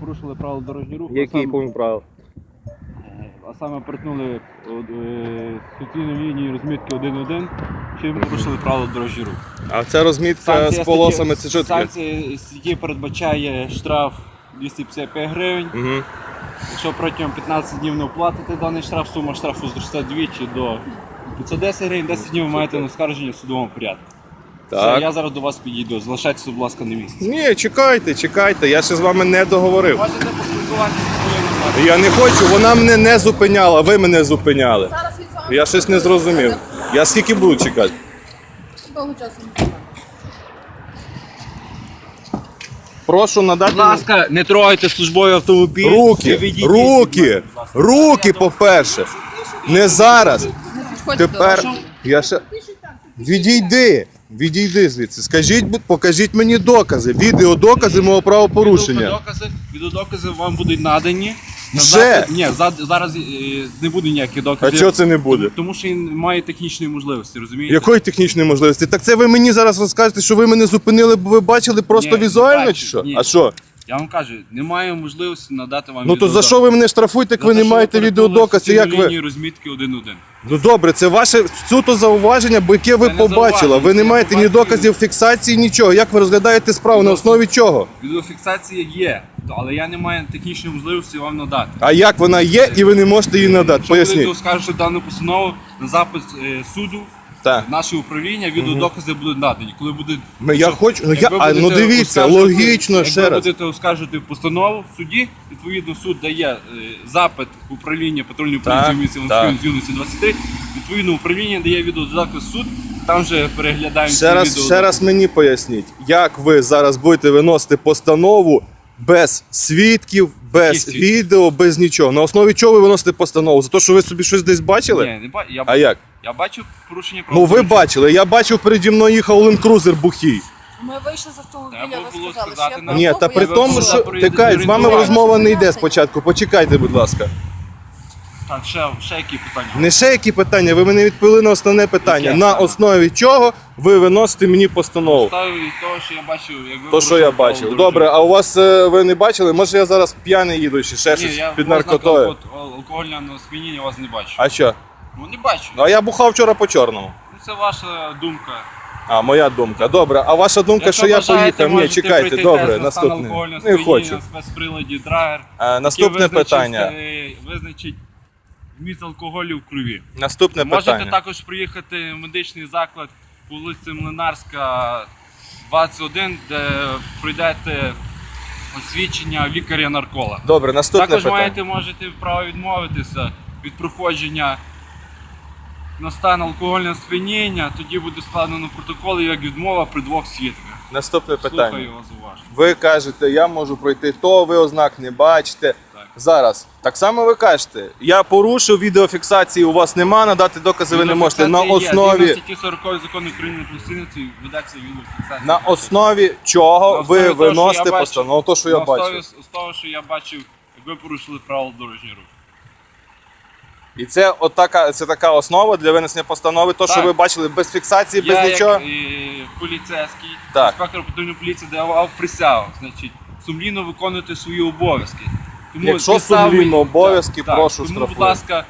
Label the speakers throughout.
Speaker 1: Порушили правила дорожнього руху,
Speaker 2: Який
Speaker 1: саме-
Speaker 2: пункт правил?
Speaker 1: а саме перетнули е, суцільну лінію розмітки 1.1, чим порушили правила дорожнього руху.
Speaker 2: А це розмітка з полосами, це що таке?
Speaker 1: Санкція статті передбачає штраф 255 гривень.
Speaker 2: Угу.
Speaker 1: Якщо протягом 15 днів не оплатите даний штраф, сума штрафу зросте двічі до 510 гривень, 10 днів ви маєте на оскарження в судовому порядку. Все, я зараз до вас підійду. Залишайтеся, будь ласка, на місці.
Speaker 2: Ні, чекайте, чекайте, я ще з вами не договорив.
Speaker 1: Можете поспілкуватися зі своєю номером.
Speaker 2: Я не хочу, вона мене не зупиняла, ви мене зупиняли.
Speaker 3: Зараз від вами.
Speaker 2: Я щось не зрозумів. Я скільки буду чекати?
Speaker 3: Довго часу не.
Speaker 2: Прошу надати.
Speaker 1: Будь ласка, не трогайте службовий автомобіль. Не
Speaker 2: Руки,
Speaker 1: відійдіть
Speaker 2: руки, руки, по-перше. Не зараз. Тепер я ще. Відійди, відійди звідси. Скажіть, будь- покажіть мені докази, відеодокази мого правопорушення.
Speaker 1: Відеодокази, відеодокази вам будуть надані.
Speaker 2: Вже?
Speaker 1: Ні, за- зараз е, не буде ніяких
Speaker 2: А
Speaker 1: доказів.
Speaker 2: чого це не буде?
Speaker 1: Тому що він має технічної можливості, розумієте?
Speaker 2: Якої технічної можливості? Так це ви мені зараз розкажете, що ви мене зупинили, бо ви бачили просто
Speaker 1: Ні, не
Speaker 2: візуально
Speaker 1: бачу,
Speaker 2: чи що?
Speaker 1: ні.
Speaker 2: А що?
Speaker 1: Я вам кажу, немає можливості надати вам
Speaker 2: Ну то за
Speaker 1: відеодоказ.
Speaker 2: що ви мене штрафуєте, як
Speaker 1: За
Speaker 2: ви
Speaker 1: те,
Speaker 2: не
Speaker 1: що
Speaker 2: маєте
Speaker 1: перетнули
Speaker 2: відеодоказ? І як ви?
Speaker 1: лінію розмітки 1-1.
Speaker 2: Ну добре, це ваше суто зауваження, бо яке ви
Speaker 1: Це не
Speaker 2: побачили.
Speaker 1: зауваження,
Speaker 2: Ви не
Speaker 1: це
Speaker 2: маєте ні доказів фіксації, нічого. Як ви розглядаєте справу? На основі чого?
Speaker 1: Відеофіксація є, але я не маю технічної можливості вам надати.
Speaker 2: А як вона є, і ви не можете її надати?
Speaker 1: Якщо
Speaker 2: Поясніть.
Speaker 1: оскаржити дану постанову на запис е, суду,
Speaker 2: Так.
Speaker 1: наше управління, відеодокази будуть надані. Коли буде
Speaker 2: Ми- я хочу- ну, я- а, ну, дивіться,
Speaker 1: оскаржувати-
Speaker 2: логічно,
Speaker 1: як
Speaker 2: ще
Speaker 1: ви
Speaker 2: раз.
Speaker 1: будете оскаржувати постанову в суді, відповідно суд дає е, запит в управління патрульної
Speaker 2: Так,
Speaker 1: поліції місця
Speaker 2: так.
Speaker 1: Луцької юності 23. Відповідно, управління дає відеодоказ в суд, там вже переглядаємо ці
Speaker 2: Ще раз,
Speaker 1: відеодокази.
Speaker 2: ще раз мені поясніть, як ви зараз будете виносити постанову без свідків, без
Speaker 1: свідки?
Speaker 2: відео, без нічого. На основі чого ви виносите постанову? За те, що ви собі щось десь бачили?
Speaker 1: Ні, не ба... я,
Speaker 2: А як?
Speaker 1: Я бачу порушення
Speaker 2: Ну ви бачили, я бачив переді мною їхав ленд-крузер бухий.
Speaker 3: Ми вийшли з автомобіля,
Speaker 1: Треба
Speaker 3: ви сказали,
Speaker 1: сказати
Speaker 3: що я
Speaker 1: нам.
Speaker 2: Ні, та при тому, що
Speaker 1: Проїзд-
Speaker 2: тикай, з вами розмова не йде спочатку. Почекайте, будь ласка.
Speaker 1: Так, ще, ще які питання?
Speaker 2: Не ще які питання, ви мене відповіли на основне питання.
Speaker 1: Яке
Speaker 2: На основі чого ви виносите мені постанову?
Speaker 1: Ставлю від того, що я бачив, як ви
Speaker 2: То, що я
Speaker 1: правила
Speaker 2: бачив.
Speaker 1: дорожнього
Speaker 2: Добре, а у вас е, ви не бачили? Може я зараз п'яний їду чи ще
Speaker 1: Ні,
Speaker 2: щось
Speaker 1: я
Speaker 2: під
Speaker 1: ознак
Speaker 2: наркотою?
Speaker 1: алко- алкогольного сп'яніння вас не бачу.
Speaker 2: А що?
Speaker 1: Ну не бачу.
Speaker 2: А я бухав вчора по чорному.
Speaker 1: Ну, це ваша думка.
Speaker 2: А, моя думка. Добре. А ваша думка,
Speaker 1: Якщо
Speaker 2: що я поїхав? Ні,
Speaker 1: можете
Speaker 2: чекайте,
Speaker 1: пройти
Speaker 2: добре,
Speaker 1: тест на стан
Speaker 2: наступне.
Speaker 1: алкогольного
Speaker 2: Не
Speaker 1: сп'яніння
Speaker 2: хочу.
Speaker 1: спецприладі драгер.
Speaker 2: Е, Наступне
Speaker 1: який визначить,
Speaker 2: питання.
Speaker 1: е, Визначить вміст алкоголю в крові.
Speaker 2: Наступне
Speaker 1: Можете
Speaker 2: питання.
Speaker 1: також приїхати в медичний заклад по вулиці Млинарська 21, де пройдете освідчення лікаря-нарколога.
Speaker 2: Добре, наступне
Speaker 1: Також
Speaker 2: питання.
Speaker 1: маєте можете право відмовитися від проходження на стан алкогольного сп'яніння, тоді буде складено протокол як відмова при двох свідках.
Speaker 2: Наступне питання.
Speaker 1: Слухаю вас уважно.
Speaker 2: Ви кажете, я можу пройти то, ви ознак не бачите.
Speaker 1: Так.
Speaker 2: Зараз. Так само ви кажете, я порушив відеофіксації, у вас нема, надати докази ви не можете. На основі,
Speaker 1: статті 40 закону України про стільниці ведеться відеофіксація.
Speaker 2: на основі чого
Speaker 1: На основі
Speaker 2: ви
Speaker 1: того, що я
Speaker 2: виносите
Speaker 1: бачив-
Speaker 2: постанову? То, що я
Speaker 1: На основі з того, що я бачив, як ви порушили правила дорожнього руху.
Speaker 2: І це отака, це така основа для винесення постанови, то, що
Speaker 1: Так.
Speaker 2: ви бачили без фіксації, без
Speaker 1: я
Speaker 2: нічого.
Speaker 1: як е, поліцейський,
Speaker 2: Так.
Speaker 1: інспектор патрульної поліції давав присягу, значить, сумлінно виконувати свої обов'язки. Тому
Speaker 2: Якщо сумлінно обов'язки, прошу,
Speaker 1: Тому, будь ласка,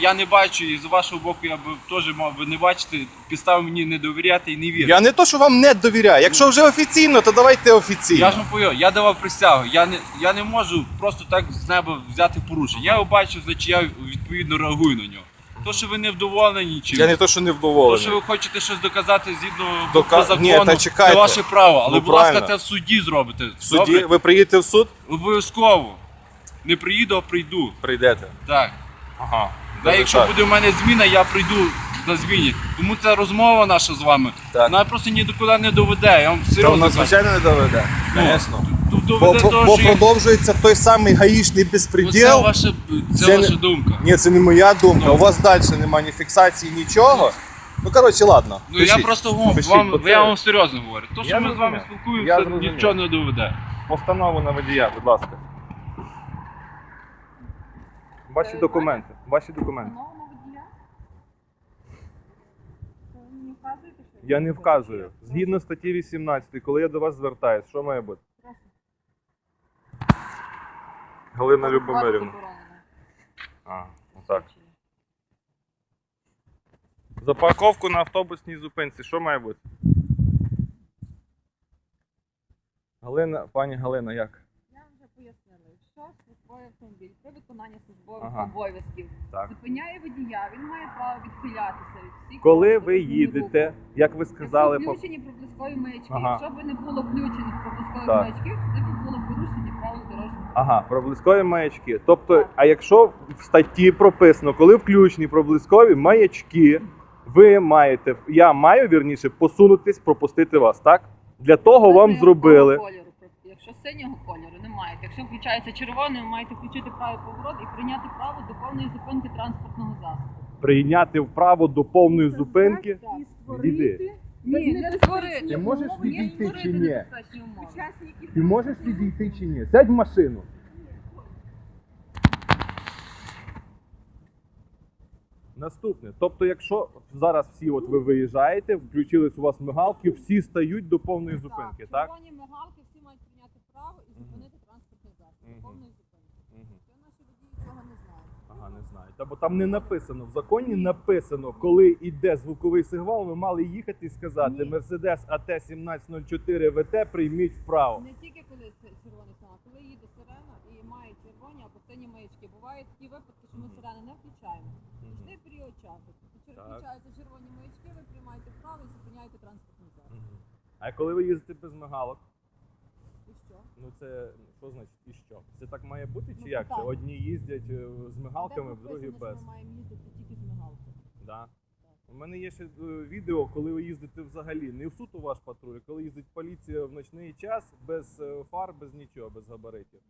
Speaker 1: я не бачу, і з вашого боку я б теж мав би не бачити, підстав мені не довіряти і не вірити.
Speaker 2: Я не то, що вам не довіряю. Якщо вже офіційно, то давайте офіційно.
Speaker 1: Я ж вам повів, я давав присягу. Я не, я не можу просто так з неба взяти порушення. Я його бачу, значить я відповідно реагую на нього. То, що ви не вдоволені чим,
Speaker 2: Я не то, що не
Speaker 1: то, що ви хочете щось доказати згідно
Speaker 2: Дока-
Speaker 1: закону,
Speaker 2: Ні, та чекайте.
Speaker 1: це ваше право. Але,
Speaker 2: Ну,
Speaker 1: будь ласка, це в суді зробите.
Speaker 2: В суді
Speaker 1: Добре?
Speaker 2: ви приїдете в суд?
Speaker 1: Обов'язково. Не приїду, а прийду.
Speaker 2: Прийдете.
Speaker 1: Так.
Speaker 2: Ага. Добре,
Speaker 1: якщо
Speaker 2: так.
Speaker 1: буде в мене зміна, я прийду на зміні. Тому ця розмова наша з вами,
Speaker 2: Так.
Speaker 1: вона просто ні до куди не доведе. Я вам
Speaker 2: Та
Speaker 1: серйозно кажу.
Speaker 2: звичайно не доведе. Звісно.
Speaker 1: Тут
Speaker 2: Бо,
Speaker 1: доведе
Speaker 2: бо,
Speaker 1: того,
Speaker 2: бо
Speaker 1: що я-
Speaker 2: продовжується той самий гаїшний
Speaker 1: Ну,
Speaker 2: безпреділ.
Speaker 1: це ваша, це
Speaker 2: Це не-
Speaker 1: ваша думка.
Speaker 2: Ні, це не моя думка.
Speaker 1: Ну.
Speaker 2: У вас далі немає ні фіксації, нічого. Ну коротше, ладно.
Speaker 1: Ну я
Speaker 2: пишіть.
Speaker 1: просто вам,
Speaker 2: Пишіть,
Speaker 1: вам,
Speaker 2: бо це-
Speaker 1: я вам серйозно говорю. То, що
Speaker 2: Я
Speaker 1: ми з вами
Speaker 2: зрозумів. Я
Speaker 1: спілкуємося,
Speaker 2: зрозумів.
Speaker 1: нічого не доведе.
Speaker 2: Постанову на водія, будь ласка. Ваші документи. Ваші документи.
Speaker 3: Нового водія? Ви не вказуєте, що
Speaker 2: Я не вказую. Згідно статті 18, коли я до вас звертаюсь, що має бути? Галина Любомирівна. А, отак. За парковку на автобусній зупинці, що має бути? Галина, пані Галина, як?
Speaker 3: Я вам вже пояснила, якщо службовий автомобіль при виконанні службових
Speaker 2: Ага.
Speaker 3: обов'язків
Speaker 2: Так.
Speaker 3: зупиняє водія, він має право відхилятися від всіх.
Speaker 2: Коли ви
Speaker 3: дорожнього
Speaker 2: їдете, як ви сказали,
Speaker 3: Якщо
Speaker 2: по...
Speaker 3: включені проблискові маячки,
Speaker 2: Ага.
Speaker 3: якщо б не було включених проблискових
Speaker 2: Так.
Speaker 3: маячків, це б було порушення правил дорожнього руху.
Speaker 2: Ага, проблискові маячки. Тобто, а якщо в статті прописано, коли включені проблискові маячки, ви маєте, я маю вірніше посунутись, пропустити вас, так? Для того
Speaker 3: Це
Speaker 2: вам зробили.
Speaker 3: Кольору. Якщо синього кольору не маєте, якщо включається червоний, ви маєте включити правий поворот і прийняти право до повної зупинки транспортного засобу.
Speaker 2: Прийняти вправо до повної зупинки.
Speaker 3: Так.
Speaker 2: Відійди.
Speaker 3: Ні, не створити.
Speaker 2: Ти можеш
Speaker 3: умови,
Speaker 2: відійти
Speaker 3: створити
Speaker 2: чи ні?
Speaker 3: небезпечні умови.
Speaker 2: Ти можеш відійти чи ні? Сядь в машину. Наступне. Тобто, якщо зараз всі от ви виїжджаєте, включились у вас мигалки, всі стають до повної зупинки, так?
Speaker 3: Червоні мигалки всі мають прийняти право і зупинити транспортний засіб.
Speaker 2: Мгм.
Speaker 3: до Повної зупинки.
Speaker 2: Мгм.
Speaker 3: Це наші водії цього не знають.
Speaker 2: Ага, не знаю. Та бо там не написано. В законі написано, коли йде звуковий сигнал, ви мали їхати і сказати
Speaker 3: Ні.
Speaker 2: Мерседес АТ 1704 ВТ прийміть вправо.
Speaker 3: Не тільки коли це червоний сигнал, коли їде сирена і має червоні або сині маячки. Бувають такі випадки, що ми сирени не включаємо. Йде період часу. Включаються червоні маячки, ви приймаєте вправо і зупиняєте транспортний засіб.
Speaker 2: А коли ви їздите без мигалок? Ну це що значить і що? Це так має бути чи
Speaker 3: Ну,
Speaker 2: як? Це
Speaker 3: так.
Speaker 2: одні їздять е, з мигалками,
Speaker 3: в
Speaker 2: другі без.
Speaker 3: Ми маємо їздити тільки з мигалкою.
Speaker 2: Да. У мене є ще е, відео, коли ви їздите взагалі не в суто ваш патруль, а коли їздить поліція в ночний час без е, фар, без нічого, без габаритів.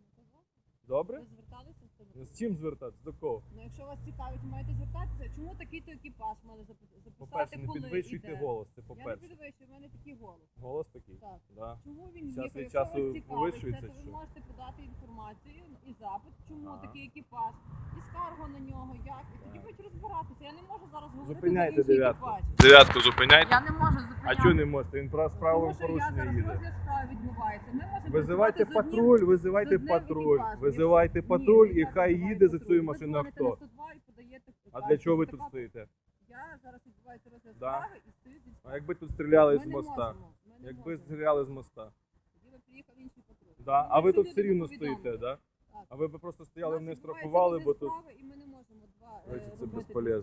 Speaker 2: Добре?
Speaker 3: Ви зверталися з
Speaker 2: чим звертатися? До кого?
Speaker 3: Ну, якщо вас цікавить, маєте звертатися. Чому такий-то екіпаж запис- записати,
Speaker 2: По-перше, не
Speaker 3: коли
Speaker 2: підвищуйте
Speaker 3: іде?
Speaker 2: голос, це
Speaker 3: Я не
Speaker 2: по-перше.
Speaker 3: підвищую, в мене такий голос.
Speaker 2: Голос такий.
Speaker 3: Так.
Speaker 2: Да.
Speaker 3: Чому він
Speaker 2: Час
Speaker 3: їхав?
Speaker 2: від
Speaker 3: Якщо
Speaker 2: часу
Speaker 3: вас цікавить,
Speaker 2: повищується,
Speaker 3: це, то ви
Speaker 2: що?
Speaker 3: можете подати інформацію і запит, чому
Speaker 2: Ага.
Speaker 3: такий екіпаж, і скаргу на нього, як, і тоді
Speaker 2: Так.
Speaker 3: будуть розбиратися. Я не можу зараз говорити
Speaker 2: Зупиняйте
Speaker 3: за
Speaker 2: дев'ятку. Дев'ятку зупиняйте.
Speaker 3: Я не можу зупиняти.
Speaker 2: А чого не можете? Він про з правилом порушення
Speaker 3: зараз
Speaker 2: їде.
Speaker 3: відбувається. Ми можемо
Speaker 2: Визивайте патруль, визивайте патруль, визивайте
Speaker 3: Ні,
Speaker 2: патруль і хай їде за цією машиною
Speaker 3: дзвоните
Speaker 2: хто.
Speaker 3: на 102 і подаєте
Speaker 2: А для чого ви тут стоїте?
Speaker 3: Я зараз відбувається розгляд
Speaker 2: Да.
Speaker 3: справи і стою зі
Speaker 2: А якби тут стріляли
Speaker 3: Ми
Speaker 2: з моста? Якби
Speaker 3: можемо.
Speaker 2: стріляли з моста?
Speaker 3: Тоді ви приїхав інший патруль.
Speaker 2: Да. А ви тут все рівно стоїте, да?
Speaker 3: Так.
Speaker 2: А ви б просто стояли, не штрафували, бо тут
Speaker 3: і ми не можемо два, е,
Speaker 2: Короче, це безполезно.